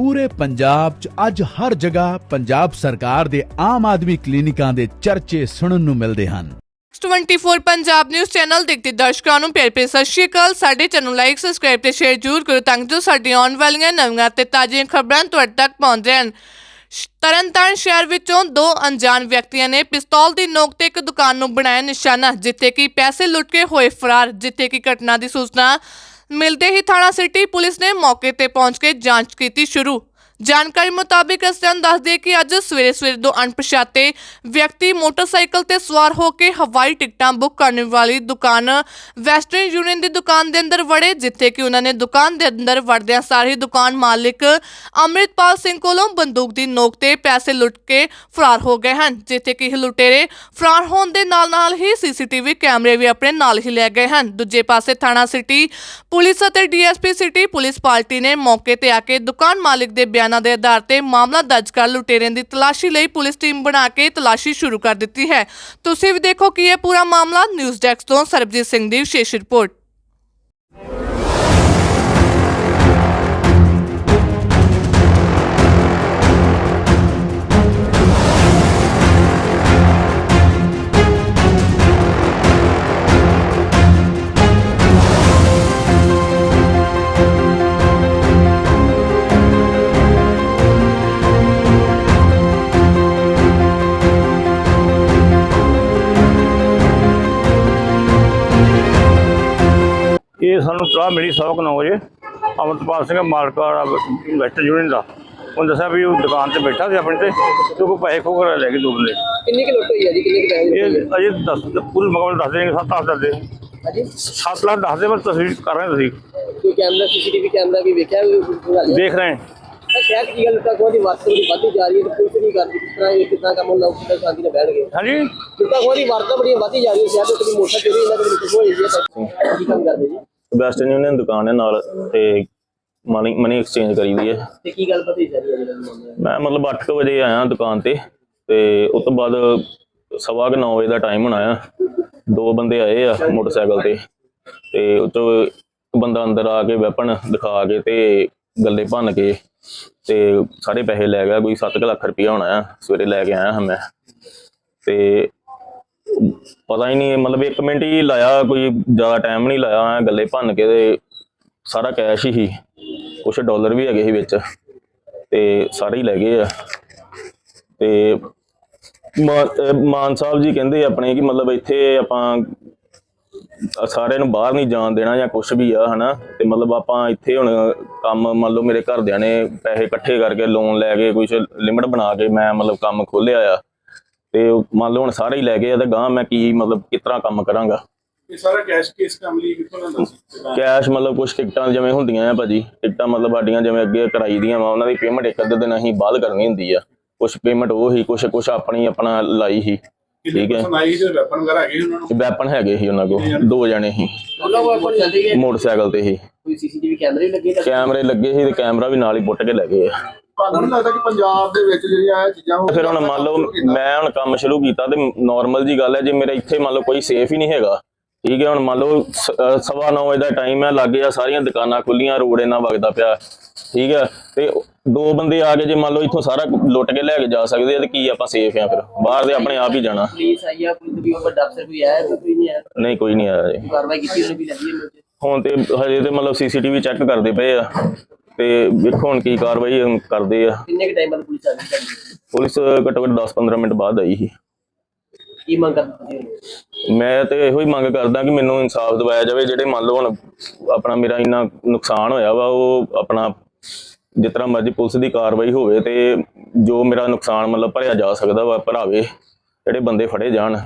ਪੂਰੇ ਪੰਜਾਬ 'ਚ ਅੱਜ ਹਰ ਜਗ੍ਹਾ ਪੰਜਾਬ ਸਰਕਾਰ ਦੇ ਆਮ ਆਦਮੀ ਕਲੀਨਿਕਾਂ ਦੇ ਚਰਚੇ ਸੁਣਨ ਨੂੰ ਮਿਲਦੇ ਹਨ। 24 ਪੰਜਾਬ ਨਿਊਜ਼ ਚੈਨਲ ਦੇਖਦੇ ਦਰਸ਼ਕਾਂ ਨੂੰ ਪਿਆਰ ਭਰੀ ਸਤਿ ਸ਼੍ਰੀ ਅਕਾਲ। ਸਾਡੇ ਚੈਨਲ ਲਾਈਕ ਸਬਸਕ੍ਰਾਈਬ ਤੇ ਸ਼ੇਅਰ ਜ਼ਰੂਰ ਕਰੋ ਤਾਂ ਜੋ ਸਾਡੀਆਂ ਆਉਣ ਵਾਲੀਆਂ ਨਵੀਆਂ ਤੇ ਤਾਜ਼ੀਆਂ ਖਬਰਾਂ ਤੁਹਾਡੇ ਤੱਕ ਪਹੁੰਚ ਜਾਣ। ਤਰਨਤਾਰਨ ਸ਼ਹਿਰ ਵਿੱਚੋਂ ਦੋ ਅਣਜਾਣ ਵਿਅਕਤੀਆਂ ਨੇ ਪਿਸਤੌਲ ਦੀ ਨੋਕ ਤੇ ਇੱਕ ਦੁਕਾਨ ਨੂੰ ਬਣਾਇਆ ਨਿਸ਼ਾਨਾ, ਜਿੱਥੇ ਕਿ ਪੈਸੇ ਲੁੱਟ ਕੇ ਹੋਏ ਫਰਾਰ, ਜਿੱਥੇ ਕਿ ਘਟਨਾ ਦੀ ਸੂਚਨਾ ਮਿਲਦੇ ਹੀ ਥਾਣਾ ਸਿਟੀ ਪੁਲਿਸ ਨੇ ਮੌਕੇ ਤੇ ਪਹੁੰਚ ਕੇ ਜਾਂਚ ਕੀਤੀ ਸ਼ੁਰੂ। ਜਾਣਕਾਰੀ ਮੁਤਾਬਿਕ ਅਸਤਨ ਦੱਸਦੇ ਕਿ ਅੱਜ ਸਵੇਰੇ ਸਵੇਰੇ ਦੋ ਅਣਪਛਾਤੇ ਵਿਅਕਤੀ ਮੋਟਰਸਾਈਕਲ ਤੇ ਸਵਾਰ ਹੋ ਕੇ ਹਵਾਈ ਟਿਕਟਾਂ ਬੁੱਕ ਕਰਨ ਵਾਲੀ ਦੁਕਾਨ ਵੈਸਟਰਨ ਯੂਨੀਅਨ ਦੀ ਦੁਕਾਨ ਦੇ ਅੰਦਰ ਵੜੇ, ਜਿੱਥੇ ਕਿ ਉਹਨਾਂ ਨੇ ਦੁਕਾਨ ਦੇ ਅੰਦਰ ਵੜਦਿਆਂ ਸਾਰ ਦੁਕਾਨ ਮਾਲਕ ਅੰਮ੍ਰਿਤਪਾਲ ਸਿੰਘ ਕੋਲੋਂ ਬੰਦੂਕ ਦੀ ਨੋਕ ਤੇ ਪੈਸੇ ਲੁੱਟ ਕੇ ਫਰਾਰ ਹੋ ਗਏ ਹਨ, ਜਿੱਥੇ ਕਿ ਇਹ ਲੁਟੇਰੇ ਫਰਾਰ ਹੋਣ ਦੇ ਨਾਲ ਨਾਲ ਹੀ ਸੀਸੀਟੀਵੀ ਕੈਮਰੇ ਵੀ ਆਪਣੇ ਨਾਲ ਹੀ ਲੈ ਗਏ ਹਨ। ਦੂਜੇ ਪਾਸੇ ਥਾਣਾ ਸਿਟੀ ਪੁਲਿਸ ਅਤੇ ਡੀਐਸਪੀ ਸਿਟੀ ਪੁਲਿਸ ਪਾਰਟੀ ਨੇ ਮੌਕੇ ਤੇ ਆ ਕੇ ਦੁਕਾਨ ਮਾਲਕ ਦੇ ਬਿਆਨ ਦੇ ਆਧਾਰ ਤੇ ਮਾਮਲਾ ਦਰਜ ਕਰ ਲੁਟੇਰਿਆਂ ਦੀ ਤਲਾਸ਼ੀ ਲਈ ਪੁਲਿਸ ਟੀਮ ਬਣਾ ਕੇ ਤਲਾਸ਼ੀ ਸ਼ੁਰੂ ਕਰ ਦਿੱਤੀ ਹੈ। ਤੁਸੀਂ ਵੀ ਦੇਖੋ ਕੀ ਇਹ ਪੂਰਾ ਮਾਮਲਾ। ਨਿਊਜ਼ ਡੈਸਕ ਤੋਂ ਸਰਬਜੀਤ ਸਿੰਘ ਦੀ ਵਿਸ਼ੇਸ਼ ਰਿਪੋਰਟ। ਇਹ ਸਾਨੂੰ ਤਲਾਹ ਮਿਲੀ ਸੌ ਕੁ ਨੌ ਵਜੇ। ਅਮਰਤਪਾਲ ਸਿੰਘ ਮਾਲਕ ਵਾਲਾ ਵੈਸਟ ਯੂਨੀਅਨ ਦਾ। ਉਹਨੇ ਦੱਸਿਆ ਵੀ ਉਹ ਦੁਕਾਨ ਤੇ ਬੈਠਾ ਸੀ ਆਪਣੀ ਤੇ ਤੇ ਉਹ ਪੈਸੇ ਖੋ ਕੇ ਲੈ ਗਏ ਦੋ ਬੰਦੇ। ਕਿੰਨੀ ਕਿ ਲੁੱਟ ਹੋਈ ਹੈ ਜੀ? ਕਿੰਨੇ ਕਿ ਪੈਸੇ ਇਹ ਅਜੇ ਦੱਸ ਪੂਰੀ ਮਗਵਲ ਦੱਸ ਦੇਣਗੇ ਸੱਤ ਅੱਠ ਦੱਸਦੇ ਹਾਂਜੀ। ਸੱਤ ਲੱਖ ਦੱਸਦੇ ਪਰ ਤਸਵੀਰ ਕਰ ਰਹੇ ਤੁਸੀਂ। ਕੋਈ ਕੈਮਰਾ ਸੀਸੀਟੀਵੀ ਕੈਮਰਾ ਵੀ ਵੇਖਿਆ ਦੇਖ ਰਹੇ। ਹਾਂ ਸ਼ਾਇਦ ਕੀ ਗੱਲ ਤਾਂ ਕੋਈ ਵਾਰਤਾ ਬੜੀ ਵੱਧਦੀ ਜਾ ਰਹੀ ਹੈ ਪੁਲਿਸ ਨਹੀਂ ਕਰਦੀ ਕਿਸ ਤਰ੍ਹਾਂ ਇਹ ਕਿਦਾਂ ਕੰਮ ਲੋਕ ਕਿੱਦਾਂ ਸ਼ਾਂਤੀ ਨਾਲ ਬੈਠ ਗਏ ਹਾਂਜੀ। ਕਿਤਾ ਕੋਈ ਵਾਰਤਾ ਬੜੀ ਵੱਧਦੀ ਜਾ ਰਹੀ ਹੈ ਸ਼ਾਇਦ ਕੋਈ ਮੋਟਰ ਚੋਰੀ ਇਹਨਾਂ ਦੇ ਵਿੱਚ ਹੋ ਰਹੀ ਹੈ ਕੀ ਕੰਮ ਕਰਦੇ ਜੀ? ਵੈਸਟਰਨ ਯੂਨੀਅਨ ਦੁਕਾਨ ਹੈ ਨਾਲ ਤੇ ਮਨੀ ਮਨੀ ਐਕਸਚੇਂਜ ਕਰੀਦੀ ਹੈ। ਤੇ ਕੀ ਗੱਲ ਪਤਾ ਹੀ ਜਾ ਰਹੀ ਹੈ ਜੀ ਇਹਨਾਂ ਨੂੰ ਮੈਂ ਮਤਲਬ 8 ਵਜੇ ਆਇਆ ਦੁਕਾਨ ਤੇ ਤੇ ਉਸ ਤੋਂ ਬਾਅਦ ਸਵਾ ਕੁ 9 ਵਜੇ ਦਾ ਟਾਈਮ ਹੋਣਾ ਆ। ਦੋ ਬੰਦੇ ਆਏ ਆ ਮੋਟਰਸਾਈਕਲ ਤੇ ਤੇ ਉਹ ਚੋਂ ਇੱਕ ਬੰਦਾ ਅੰਦਰ ਆ ਕੇ ਵੈਪਨ ਦਿਖਾ ਕੇ ਤੇ ਗੱਲੇ ਭੰਨ ਕੇ ਤੇ ਸਾਰੇ ਪੈਸੇ ਲੈ ਗਿਆ ਕੋਈ 7 ਲੱਖ ਰੁਪਇਆ ਹੋਣਾ ਆ। ਸਵੇਰੇ ਲੈ ਕੇ ਆਇਆ ਹਾਂ ਮੈਂ। ਤੇ ਪਤਾ ਹੀ ਨਹੀਂ, ਮਤਲਬ 1 ਮਿੰਟ ਹੀ ਲਾਇਆ, ਕੋਈ ਜ਼ਿਆਦਾ ਟਾਈਮ ਨਹੀਂ ਲਾਇਆ, ਐਂ ਗੱਲੇ ਭੰਨ ਕੇ ਤੇ ਸਾਰਾ ਕੈਸ਼ ਹੀ। ਕੁਝ ਡਾਲਰ ਵੀ ਹੈਗੇ ਸੀ ਵਿੱਚ ਤੇ ਸਾਰੇ ਹੀ ਲੈ ਗਏ ਆ। ਤੇ ਮਾਨ ਸਾਹਿਬ ਜੀ ਕਹਿੰਦੇ ਆਪਣੇ ਕਿ ਮਤਲਬ ਇੱਥੇ ਆਪਾਂ ਸਾਰਿਆਂ ਨੂੰ ਬਾਹਰ ਨਹੀਂ ਜਾਣ ਦੇਣਾ ਜਾਂ ਕੁਝ ਵੀ ਆ, ਹਨਾ? ਤੇ ਮਤਲਬ ਆਪਾਂ ਇੱਥੇ ਹੁਣ ਕੰਮ ਮੰਨ ਲਓ ਮੇਰੇ ਘਰਦਿਆਂ ਨੇ ਪੈਸੇ ਇਕੱਠੇ ਕਰਕੇ ਲੋਨ ਲੈ ਕੇ ਕੁਝ ਲਿਮਟ ਬਣਾ ਕੇ ਮੈਂ ਮਤਲਬ ਕੰਮ ਖੋਲਿਆ ਆ। ਤੇ ਮੰਨ ਲਓ ਹੁਣ ਸਾਰੇ ਹੀ ਲੈ ਗਏ ਆ ਤੇ ਗਾਂ ਮੈਂ ਕੀ ਮਤਲਬ ਕਿਸ ਤਰ੍ਹਾਂ ਕੰਮ ਕਰਾਂਗਾ? ਇਹ ਸਾਰਾ ਕੈਸ਼ ਕੇਸ ਕੰਮ ਲਈ ਕਿੱਥੋਂ ਲੈਂਦਾ ਸੀ? ਕੈਸ਼ ਮਤਲਬ ਕੁਝ ਟਿਕਟਾਂ ਜਿਵੇਂ ਹੁੰਦੀਆਂ ਆ ਭਾਜੀ ਟਿਕਟਾਂ ਮਤਲਬ ਸਾਡੀਆਂ ਜਿਵੇਂ ਅੱਗੇ ਕਰਾਈ ਦੀਆਂ ਵਾ ਉਹਨਾਂ ਦੀ ਪੇਮੈਂਟ ਇੱਕ ਅੱਧੇ ਦਿਨ ਅਸੀਂ ਬਾਅਦ ਕਰਨੀ ਹੁੰਦੀ ਆ। ਕੁਝ ਪੇਮੈਂਟ ਉਹ ਹੀ ਕੁਝ ਕੁਝ ਆਪਣੀ ਆਪਣਾ ਲਾਈ ਸੀ ਕਿੰਨੇ ਠੀਕ ਹੈ। ਆਈ ਤੇ ਵੈਪਨ ਵਗੈਰਾ ਹੈਗੇ ਉਹਨਾਂ ਨੂੰ? ਵੈਪਨ ਹੈਗੇ ਸੀ ਉਹਨਾਂ ਕੋਲ ਦੋ ਜਣੇ ਸੀ ਉਹਨਾਂ ਕੋਲ ਮੋਟਰਸਾਈਕਲ ਤੇ ਹੀ। ਕੋਈ ਸੀਸੀਟੀਵੀ ਕੈਮਰੇ ਵੀ ਲੱਗੇ ਕੈਮਰੇ ਲੱਗੇ ਸੀ ਤੇ ਕੈਮਰਾ ਵੀ ਨਾਲ ਹੀ ਪੁੱਟ ਕੇ ਲੈ ਗਏ ਆ। ਤੁਹਾਨੂੰ ਨਹੀਂ ਲੱਗਦਾ ਕਿ ਪੰਜਾਬ ਦੇ ਵਿੱਚ ਜਿਹੜੀਆਂ ਇਹ ਚੀਜ਼ਾਂ ਹੋ ਫਿਰ ਹੁਣ ਮੰਨ ਲਓ ਮੈਂ ਹੁਣ ਕੰਮ ਸ਼ੁਰੂ ਕੀਤਾ ਤੇ ਨਾਰਮਲ ਜੀ ਗੱਲ ਹੈ ਜੇ ਮੇਰਾ ਇੱਥੇ ਮੰਨ ਲਓ ਕੋਈ ਸੇਫ ਹੀ ਨਹੀਂ ਹੈਗਾ। ਠੀਕ ਹੈ ਹੁਣ ਮੰਨ ਲਓ ਸਵਾ ਨੌ ਵਜੇ ਦਾ ਟਾਈਮ ਹੈ ਲਾਗੇ ਆ ਸਾਰੀਆਂ ਦੁਕਾਨਾਂ ਖੁੱਲੀਆਂ ਰੋਡ ਇਹਨਾਂ ਵਗਦਾ ਪਿਆ। ਠੀਕ ਹੈ ਤੇ ਦੋ ਬੰਦੇ ਆ ਕੇ ਜੇ ਮੰਨ ਲਓ ਇੱਥੋਂ ਸਾਰਾ ਲੁੱਟ ਕੇ ਲੈ ਕੇ ਜਾ ਸਕਦੇ ਆ ਤੇ ਕੀ ਆਪਾਂ ਸੇਫ ਆ ਫਿਰ? ਬਾਹਰ ਦੇ ਆਪਣੇ ਆਪ ਹੀ ਜਾਣਾ। ਪੁਲਿਸ ਆਈ ਆ ਪੁਲਿਸ ਵੀ ਵੱਡਾ ਅਫਸਰ ਕੋਈ ਆਇਆ ਕੋਈ ਕੋਈ ਨਹੀਂ ਆਇਆ? ਨਹੀਂ ਕੋਈ ਨਹੀਂ ਆਇਆ ਜੀ। ਕਾਰਵਾਈ ਕੀਤੀ ਉਹਨੇ ਵੀ ਲੱਗੀ ਹੈ ਮੇਰੇ ਹੁਣ ਤੇ ਹਜੇ ਤੇ ਮਤਲਬ ਸੀਸੀਟੀਵੀ ਚੈੱਕ ਕਰਦੇ ਪਏ ਆ। ਤੇ ਵੇਖੋ ਹੁਣ ਕੀ ਕਾਰਵਾਈ ਹੁਣ ਕਰਦੇ ਆ। ਕਿੰਨੇ ਕੁ ਟਾਈਮ ਬਾਅਦ ਪੁਲਿਸ ਆ ਗਈ ਤੁਹਾਡੀ? ਪੁਲਿਸ ਘੱਟੋ ਘੱਟ 10-15 ਮਿੰਟ ਬਾਅਦ ਆਈ ਸੀ। ਕੀ ਮੰਗ ਕਰਦੇ ਹੋ ਮੈਂ ਤੇ ਇਹੋ ਹੀ ਮੰਗ ਕਰਦਾ ਕਿ ਮੈਨੂੰ ਇਨਸਾਫ ਦਿਵਾਇਆ ਜਾਵੇ ਜਿਹੜੇ ਮੰਨ ਲਓ ਹੁਣ ਆਪਣਾ ਮੇਰਾ ਇੰਨਾ ਨੁਕਸਾਨ ਹੋਇਆ ਵਾ ਉਹ ਆਪਣਾ ਜਿਸ ਤਰ੍ਹਾਂ ਮਰਜ਼ੀ ਪੁਲਿਸ ਦੀ ਕਾਰਵਾਈ ਹੋਵੇ ਤੇ ਜੋ ਮੇਰਾ ਨੁਕਸਾਨ ਮਤਲਬ ਭਰਿਆ ਜਾ ਸਕਦਾ ਵਾ ਭਰਾਵੇ ਜਿਹੜੇ ਬੰਦੇ ਫੜੇ ਜਾਣ।